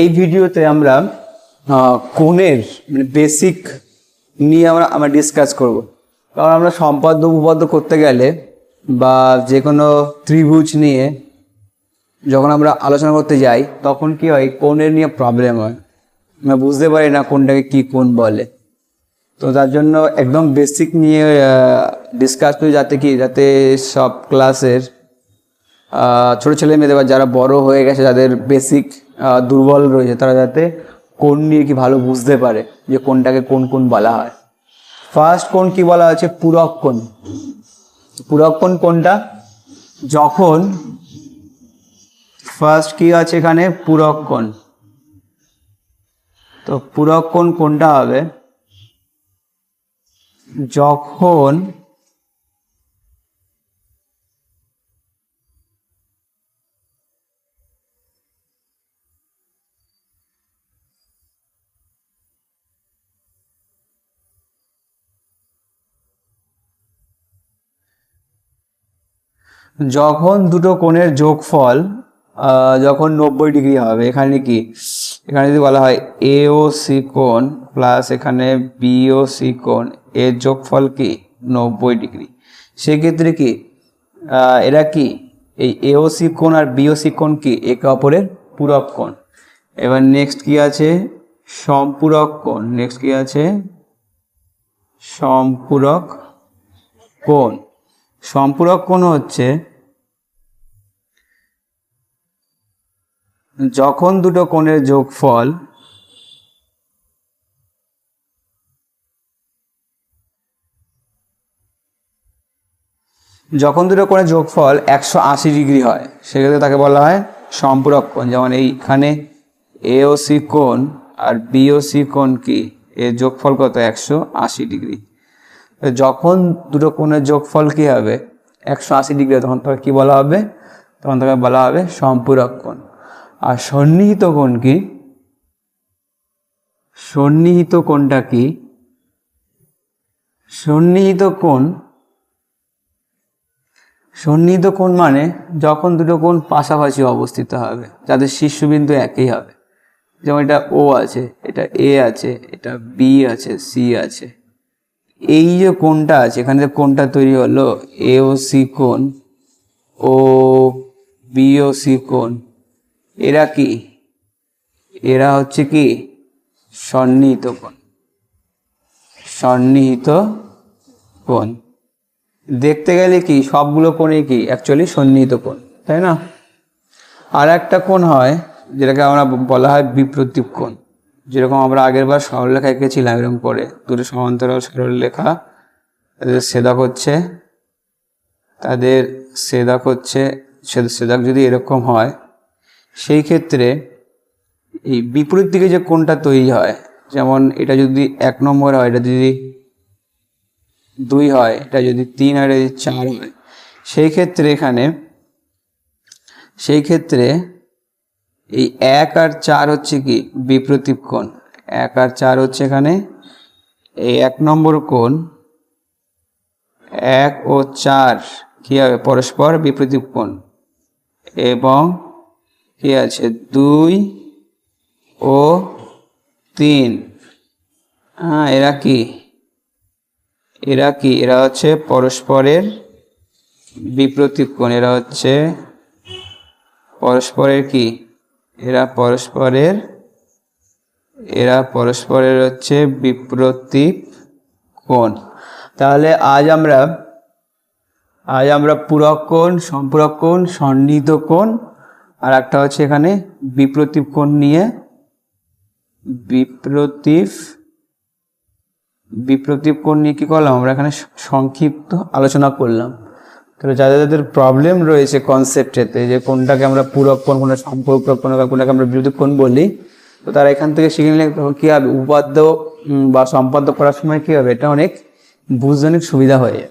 এই ভিডিওতে আমরা কোণের মানে বেসিক নিয়ে আমরা আমরা ডিসকাস করব। কারণ আমরা সম্পাদ্য উপপাদ্য করতে গেলে বা যে কোনো ত্রিভুজ নিয়ে যখন আমরা আলোচনা করতে যাই, তখন কি হয়, কোণের নিয়ে প্রবলেম হয়। আমরা বুঝতে পারি না কোনটাকে কি কোণ বলে। তো তার জন্য একদম বেসিক নিয়ে ডিসকাস করি যাতে কি, যাতে সব ক্লাসের ছোট ছেলে মেয়েদের বা যারা বড় হয়ে গেছে, যাদের বেসিক দুর্বল রয়েছে, তারা যাতে কোন নিয়ে কি ভালো বুঝতে পারে যে কোনটাকে কোন কোন বলা হয়। ফার্স্ট কোন কি বলা হচ্ছে পূরক কোণ পূরক কোণ কোনটা? যখন ফার্স্ট কি আছে এখানে? পূরক কোণ তো পূরক কোণ কোনটা হবে? যখন যখন দুটো কোণের যোগফল যখন নব্বই ডিগ্রি হবে, এখানে কি? এখানে যদি বলা হয় এ ও সি কোণ প্লাস এখানে বি ও সি কোণ, এর যোগফল কি? নব্বই ডিগ্রি। সেক্ষেত্রে কি? এরা কি? এই এ ও সি কোণ আর বি ও সি কোণ কি? একে অপরের পূরক কোণ। এবার নেক্সট কি আছে? সম্পূরক কোণ। নেক্সট কি আছে? সম্পূরক কোণ। সম্পূরক কোণ হচ্ছে, যখন দুটো কোণের যোগফল যখন দুটো কোণের যোগফল একশো আশি ডিগ্রি হয়, সেক্ষেত্রে তাকে বলা হয় সম্পূরক কোণ। যেমন এইখানে এ ও সি কোণ আর বি ও সি কোণ কি? এর যোগফল কত? একশো আশি ডিগ্রি। যখন দুটো কোণের যোগফল কি হবে? একশো আশি ডিগ্রি, তখন তাকে কি বলা হবে? তখন তাকে বলা হবে সম্পূরক কোণ। আর সন্নিহিত কোণ কি? সন্নিহিত কোণটা কি? সন্নিহিত কোণ সন্নিহিত কোণ মানে যখন দুটো কোণ পাশাপাশি অবস্থিত হবে, যাদের শীর্ষবিন্দু একই হবে। যেমন এটা ও আছে, এটা এ আছে, এটা বি আছে সি আছে। এই যে কোনটা আছে, এখানে যে কোণটা তৈরি হলো A O C O B O C এরা কি? এরা হচ্ছে কি? সন্নিহিত কোণ। সন্নিহিত কোণ। দেখতে গেলে কি, সবগুলো কোণে কি অ্যাকচুয়ালি সন্নিহিত কোণ, তাই না? আর একটা কোণ হয়, যেটাকে আমরা বলা হয় বিপ্রতীপ কোণ। যেরকম আমরা আগের বার সরলরেখা এঁকেছিলাম, এরকম করে দুটো সমান্তরাল সরলরেখা তাদের সেদক হচ্ছে, তাদের সেদক হচ্ছে সেদাক যদি এরকম হয়, সেই ক্ষেত্রে এই বিপরীত দিকে যে কোনটা তৈরি হয়, যেমন এটা যদি এক নম্বর হয়, এটা যদি দুই হয়, এটা যদি তিন আর এটা যদি চার হয়, সেই ক্ষেত্রে এখানে, সেই ক্ষেত্রে এই এক আর চার হচ্ছে কি? বিপ্রতীপ কোণ। এক আর চার হচ্ছে এখানে। এই এক নম্বর কোণ। এক ও চার কি হবে? পরস্পর বিপ্রতীপ কোণ। এবং কি আছে? দুই ও তিন। হ্যাঁ এরা কি? এরা কি? এরা হচ্ছে পরস্পরের বিপ্রতীপ কোণ। এরা হচ্ছে পরস্পরের কি? এরা পরস্পরের এরা পরস্পরের হচ্ছে বিপ্রতীপ কোণ। তাহলে আজ আমরা আজ আমরা পূরক কোণ, সম্পূরক কোণ, সন্নিহিত কোণ, আর একটা হচ্ছে এখানে বিপ্রতীপ কোণ নিয়ে বিপ্রতীপ বিপ্রতীপ কোণ নিয়ে কি করলাম আমরা এখানে সংক্ষিপ্ত আলোচনা করলাম। তাহলে যাদের যাদের প্রবলেম রয়েছে কনসেপ্টেতে যে কোনটাকে আমরা পূরক কোন কোনটা সম্পর্ক বা কোনটাকে আমরা বিরোধী কোন বলি, তো তারা এখান থেকে শিখে নিলে কী হবে? উপাদ্য বা সম্পাদ্য করার সময় কী হবে? এটা অনেক বুঝজনিক সুবিধা হয়ে। যাবে